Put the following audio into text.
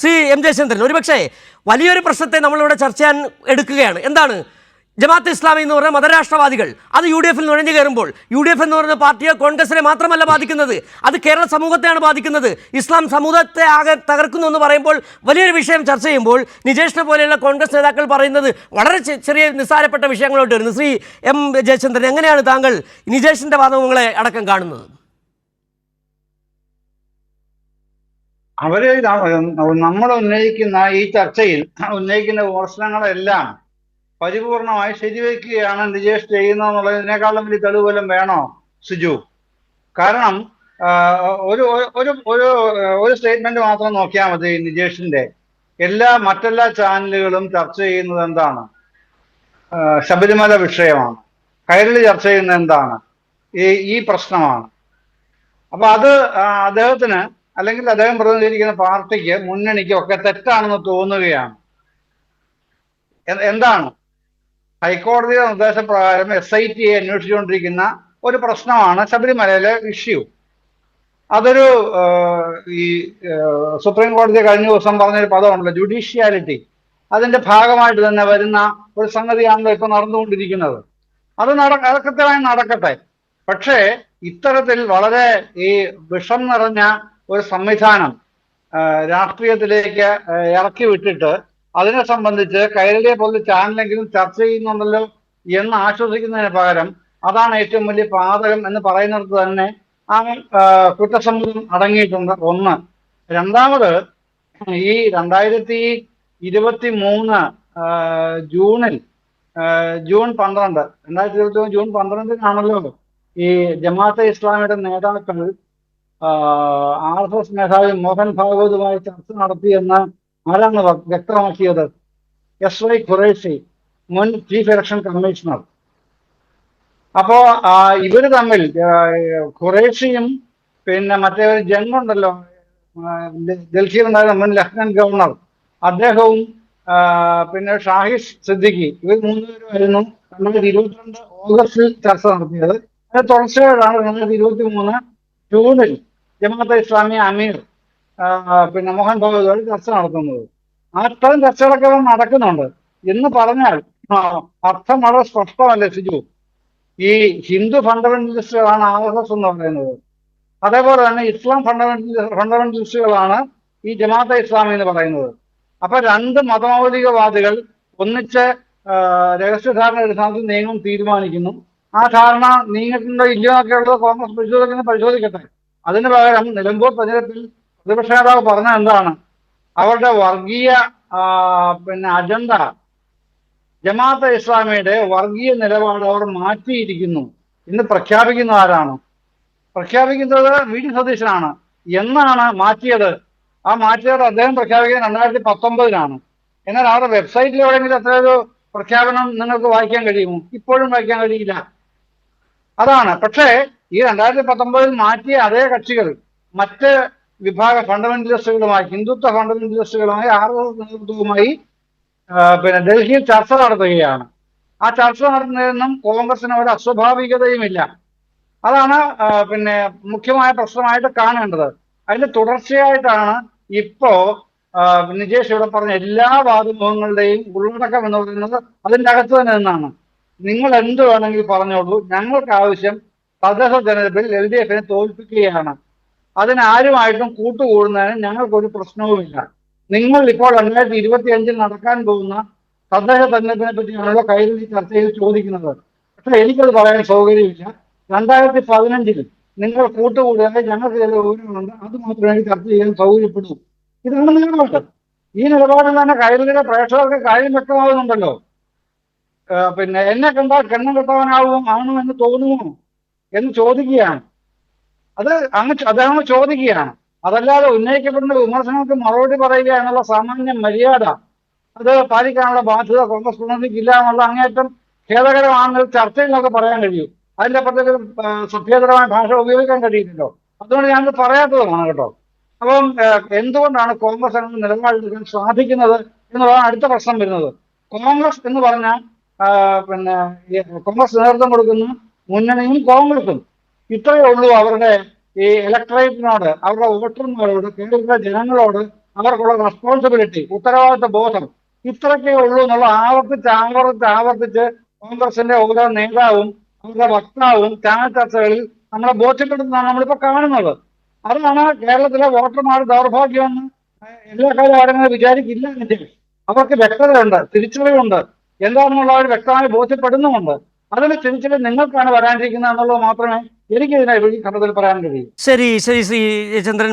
Shri M Jayachandran ഒരുപക്ഷെ വലിയൊരു പ്രശ്നത്തെ നമ്മളിവിടെ ചർച്ച ചെയ്യാൻ എടുക്കുകയാണ്. എന്താണ്? ജമാഅത്ത് ഇസ്ലാമി എന്ന് പറഞ്ഞ മതരാഷ്ട്രവാദികൾ അത് യു ഡി എഫിൽ നുഴഞ്ഞു കയറുമ്പോൾ യു ഡി എഫ് എന്ന് പറയുന്ന പാർട്ടിയെ കോൺഗ്രസിനെ മാത്രമല്ല ബാധിക്കുന്നത് അത് കേരള സമൂഹത്തെയാണ് ബാധിക്കുന്നത്. ഇസ്ലാം സമൂഹത്തെ ആകെ തകർക്കുന്നു എന്ന് പറയുമ്പോൾ വലിയൊരു വിഷയം ചർച്ച ചെയ്യുമ്പോൾ നിജേഷിനെ പോലെയുള്ള കോൺഗ്രസ് നേതാക്കൾ പറയുന്നത് വളരെ ചെറിയ നിസ്സാരപ്പെട്ട വിഷയങ്ങളോട്ട് വരുന്നു. ശ്രീ എം ജയചന്ദ്രൻ എങ്ങനെയാണ് താങ്കൾ നിജേഷിന്റെ വാദങ്ങളെ അടക്കം കാണുന്നത്? അവർ നമ്മൾ ഉന്നയിക്കുന്ന ഈ ചർച്ചയിൽ ഉന്നയിക്കുന്ന വിമർശനങ്ങളെല്ലാം പരിപൂർണമായി ശരിവെക്കുകയാണ് നിജേഷ് ചെയ്യുന്നതെന്നുള്ളതിനേക്കാളും വലിയ തെളിവ് വല്ലതും വേണോ സുജു? കാരണം ഒരു ഒരു ഒരു ഒരു സ്റ്റേറ്റ്മെന്റ് മാത്രം നോക്കിയാൽ മതി നിജേഷിന്റെ. എല്ലാ മറ്റെല്ലാ ചാനലുകളും ചർച്ച ചെയ്യുന്നത് എന്താണ്? ശബരിമല വിഷയമാണ്. കൈരളി ചർച്ച ചെയ്യുന്നത് എന്താണ്? ഈ ഈ പ്രശ്നമാണ്. അപ്പൊ അത് അദ്ദേഹത്തിന് അല്ലെങ്കിൽ അദ്ദേഹം പ്രതിനിധീകരിക്കുന്ന പാർട്ടിക്ക് മുന്നണിക്ക് ഒക്കെ തെറ്റാണെന്ന് തോന്നുകയാണ്. എന്താണ്? ഹൈക്കോടതിയുടെ നിർദ്ദേശപ്രകാരം എസ് ഐ ടി അന്വേഷിച്ചുകൊണ്ടിരിക്കുന്ന ഒരു പ്രശ്നമാണ് ശബരിമലയിലെ ഇഷ്യൂ അതൊരു ഈ സുപ്രീം കോടതി കഴിഞ്ഞ ദിവസം പറഞ്ഞൊരു പദമാണല്ലോ ജുഡീഷ്യാലിറ്റി അതിന്റെ ഭാഗമായിട്ട് തന്നെ വരുന്ന ഒരു സംഗതിയാണല്ലോ ഇപ്പൊ നടന്നുകൊണ്ടിരിക്കുന്നത്. അത് നട അതൊക്കെ നടക്കട്ടെ. പക്ഷേ ഇത്തരത്തിൽ വളരെ ഈ വിഷം നിറഞ്ഞ ഒരു സംവിധാനം രാഷ്ട്രീയത്തിലേക്ക് ഇറക്കി വിട്ടിട്ട് അതിനെ സംബന്ധിച്ച് കൈരളിയെ പോലെ ചാനലെങ്കിലും ചർച്ച ചെയ്യുന്നുണ്ടല്ലോ എന്ന് ആശ്വസിക്കുന്നതിന് പകരം അതാണ് ഏറ്റവും വലിയ പാതകം എന്ന് പറയുന്നിടത്ത് തന്നെ ആ കുറ്റസമ്മതം അടങ്ങിയിട്ടുണ്ട്. ഒന്ന്. രണ്ടാമത് ഈ രണ്ടായിരത്തി ഇരുപത്തി മൂന്ന് ജൂണിൽ ജൂൺ പന്ത്രണ്ട് രണ്ടായിരത്തി ഇരുപത്തി മൂന്ന് ജൂൺ പന്ത്രണ്ടിനാണല്ലോ ഈ ജമാഅത്തെ ഇസ്ലാമിയുടെ നേതാക്കൾ ആർ എസ് എസ് മേധാവി മോഹൻ ഭാഗവതുമായി ചർച്ച നടത്തിയെന്ന് ആരാണ് വ്യക്തമാക്കിയത് എസ് വൈ ഖുറേഷി മുൻ ചീഫ് ഇലക്ഷൻ കമ്മീഷണർ. അപ്പോ ഇവർ തമ്മിൽ ഖുറേഷിയും പിന്നെ മറ്റേ ഒരു ജന്മുണ്ടല്ലോ ഡൽഹിയിലുണ്ടായിരുന്ന മുൻ ലഫ്റ്റനന്റ് ഗവർണർ അദ്ദേഹവും പിന്നെ ഷാഹിഷ് സിദ്ദിഖി ഇവർ മൂന്നുപേരുമായിരുന്നു രണ്ടായിരത്തി ഇരുപത്തിരണ്ട് ഓഗസ്റ്റിൽ ചർച്ച നടത്തിയത്. അതിന് തുടർച്ചയായിട്ടാണ് രണ്ടായിരത്തി ഇരുപത്തി മൂന്ന് ജൂണിൽ ജമാഅത്തെ ഇസ്ലാമി അമീർ പിന്നെ മോഹൻ ഭഗവതുമായി ചർച്ച നടത്തുന്നത്. അത്തരം ചർച്ചകളൊക്കെ നടക്കുന്നുണ്ട്. എന്ന് പറഞ്ഞാൽ അർത്ഥം വളരെ സ്പഷ്ടമല്ലേ സിജു? ഈ ഹിന്ദു ഫണ്ടമെന്റലിസ്റ്റുകളാണ് ആർ എസ് എസ് എന്ന് പറയുന്നത്. അതേപോലെ തന്നെ ഇസ്ലാം ഫണ്ടമെന്റലി ഫണ്ടമെന്റലിസ്റ്റുകളാണ് ഈ ജമാഅത്തെ ഇസ്ലാമി എന്ന് പറയുന്നത്. അപ്പൊ രണ്ട് മതമൗലികവാദികൾ ഒന്നിച്ച് രഹസ്യധാരണ അടിസ്ഥാനത്തിൽ നിയമം തീരുമാനിക്കുന്നു. ആ ധാരണ നീങ്ങിട്ടുണ്ടോ ഇല്ലയോ എന്നൊക്കെ കോൺഗ്രസ് പരിശോധിക്കുന്ന പരിശോധിക്കട്ടെ. അതിന് പകരം നിലമ്പൂർ തെരഞ്ഞെടുപ്പിൽ പ്രതിപക്ഷ നേതാവ് പറഞ്ഞ എന്താണ്? അവരുടെ വർഗീയ പിന്നെ അജണ്ട ജമാഅത്ത് ഇസ്ലാമിയുടെ വർഗീയ നിലപാട് അവർ മാറ്റിയിരിക്കുന്നു. ഇന്ന് പ്രഖ്യാപിക്കുന്ന ആരാണ്? പ്രഖ്യാപിക്കുന്നത് വി. ഡി. സതീശനാണ്. എന്നാണ് മാറ്റിയത്? ആ മാറ്റിയത് അദ്ദേഹം പ്രഖ്യാപിക്കുന്നത് രണ്ടായിരത്തി പത്തൊമ്പതിലാണ് എന്നാൽ അവരുടെ വെബ്സൈറ്റിൽ എവിടെയെങ്കിലും അത്ര ഒരു പ്രഖ്യാപനം നിങ്ങൾക്ക് വായിക്കാൻ കഴിയുമോ? ഇപ്പോഴും വായിക്കാൻ കഴിയില്ല. അതാണ്. പക്ഷേ ഈ രണ്ടായിരത്തി പത്തൊമ്പതിൽ മാറ്റിയ അതേ കക്ഷികൾ മറ്റ് വിഭാഗ ഫണ്ടമെന്റലിസ്റ്റുകളുമായി ഹിന്ദുത്വ ഫണ്ടമെന്റലിസ്റ്റുകളുമായി ആർ എസ് എസ് നേതൃത്വവുമായി പിന്നെ ഡൽഹിയിൽ ചർച്ച നടത്തുകയാണ്. ആ ചർച്ച നടത്തുന്നതിനും കോൺഗ്രസിന് ഒരു അസ്വാഭാവികതയുമില്ല. അതാണ് പിന്നെ മുഖ്യമായ പ്രശ്നമായിട്ട് കാണേണ്ടത്. അതിന്റെ തുടർച്ചയായിട്ടാണ് ഇപ്പോ നിജേഷ് ഇവിടെ പറഞ്ഞ എല്ലാ വാദമുഖങ്ങളുടെയും ഉള്ളടക്കം എന്ന് പറയുന്നത് അതിന്റെ അകത്ത് തന്നെ നിന്നാണ്. നിങ്ങൾ എന്ത് വേണമെങ്കിൽ പറഞ്ഞോളൂ. ഞങ്ങൾക്ക് ആവശ്യം തദ്ദേശ തെരഞ്ഞെടുപ്പിൽ എൽ ഡി എഫിനെ തോൽപ്പിക്കുകയാണ്. അതിനാരുമായിട്ടും കൂട്ടുകൂടുന്നതിന് ഞങ്ങൾക്കൊരു പ്രശ്നവുമില്ല. നിങ്ങൾ ഇപ്പോൾ രണ്ടായിരത്തി ഇരുപത്തി അഞ്ചിൽ നടക്കാൻ പോകുന്ന തദ്ദേശ തെരഞ്ഞെടുപ്പിനെ പറ്റിയാണല്ലോ കൈരളി ചർച്ചയിൽ ചോദിക്കുന്നത്. പക്ഷെ എനിക്കത് പറയാൻ സൗകര്യമില്ല. രണ്ടായിരത്തി പതിനഞ്ചിൽ നിങ്ങൾ കൂട്ടുകൂടിയാൽ ഞങ്ങൾക്ക് ചില വിവരങ്ങളുണ്ട് അത് മാത്രമേ ചർച്ച ചെയ്യാൻ സൗകര്യപ്പെടൂ. ഇതാണ് നിലപാട്. ഈ നിലപാടിൽ തന്നെ കൈരളിയുടെ പ്രേക്ഷകർക്ക് കാര്യം വ്യക്തമാകുന്നുണ്ടല്ലോ. പിന്നെ എന്നെ കണ്ടാൽ കണ്ണം കെട്ടവനാവും ആണോ എന്ന് തോന്നുമോ? എന്ന് ചോദിക്കുകയാണ്. അത് അങ്ങ് അതങ്ങ് ചോദിക്കുകയാണ്. അതല്ലാതെ ഉന്നയിക്കപ്പെടുന്ന വിമർശനങ്ങൾക്ക് മറുപടി പറയുക എന്നുള്ള സാമാന്യ മര്യാദ അത് പാലിക്കാനുള്ള ബാധ്യത കോൺഗ്രസ് പ്രതിനിധിക്കില്ല എന്നുള്ള അങ്ങേറ്റം ഖേദകരമാണെന്ന് ചർച്ചയിൽ പറയാൻ കഴിയൂ. അതിന്റെ ആ, സഭ്യതരമായ ഭാഷ ഉപയോഗിക്കാൻ കഴിയില്ലല്ലോ. അതുകൊണ്ട് ഞാനത് പറയാത്തതാണ് കേട്ടോ. അപ്പം എന്തുകൊണ്ടാണ് കോൺഗ്രസ് അങ്ങനെ നിലപാടെടുക്കാൻ സാധിക്കുന്നത് എന്നുള്ളതാണ് അടുത്ത പ്രശ്നം വരുന്നത്. കോൺഗ്രസ് എന്ന് പറഞ്ഞാൽ പിന്നെ കോൺഗ്രസ് നേതൃത്വം കൊടുക്കുന്ന മുന്നണിയും കോൺഗ്രസും. ഇത്രയേ ഉള്ളൂ അവരുടെ ഈ ഇലക്ട്രേറ്റിനോട് അവരുടെ വോട്ടർമാരോട് കേരളത്തിലെ ജനങ്ങളോട് അവർക്കുള്ള റെസ്പോൺസിബിലിറ്റി ഉത്തരവാദിത്ത ബോധം. ഇത്രയൊക്കെ ഉള്ളൂ എന്നുള്ള ആവർത്തിച്ച് ആവർത്തിച്ച് ആവർത്തിച്ച് കോൺഗ്രസിന്റെ ഓരോ നേതാവും അവരുടെ വക്താവും ചാനൽ ചർച്ചകളിൽ നമ്മളെ ബോധ്യപ്പെടുത്തുന്നതാണ് നമ്മളിപ്പോ കാണുന്നത്. അതാണ് കേരളത്തിലെ വോട്ടർമാർ ദൗർഭാഗ്യമെന്ന് എല്ലാ കാര്യങ്ങളും വിചാരിക്കില്ല അവർക്ക് വ്യക്തതയുണ്ട് തിരിച്ചറിവുണ്ട്. എന്താണെന്നുള്ള അവർ വ്യക്തമായി ബോധ്യപ്പെടുന്നുമുണ്ട്. അതിന് ചിന്തിച്ചത് നിങ്ങൾക്കാണ് വരാനിരിക്കുന്നത് എന്നുള്ളത് മാത്രമേ എനിക്ക് ഇതിനെ ഘട്ടത്തിൽ പറയാൻ കഴിയൂ. ശരി ശരി ശ്രീ ചന്ദ്രൻ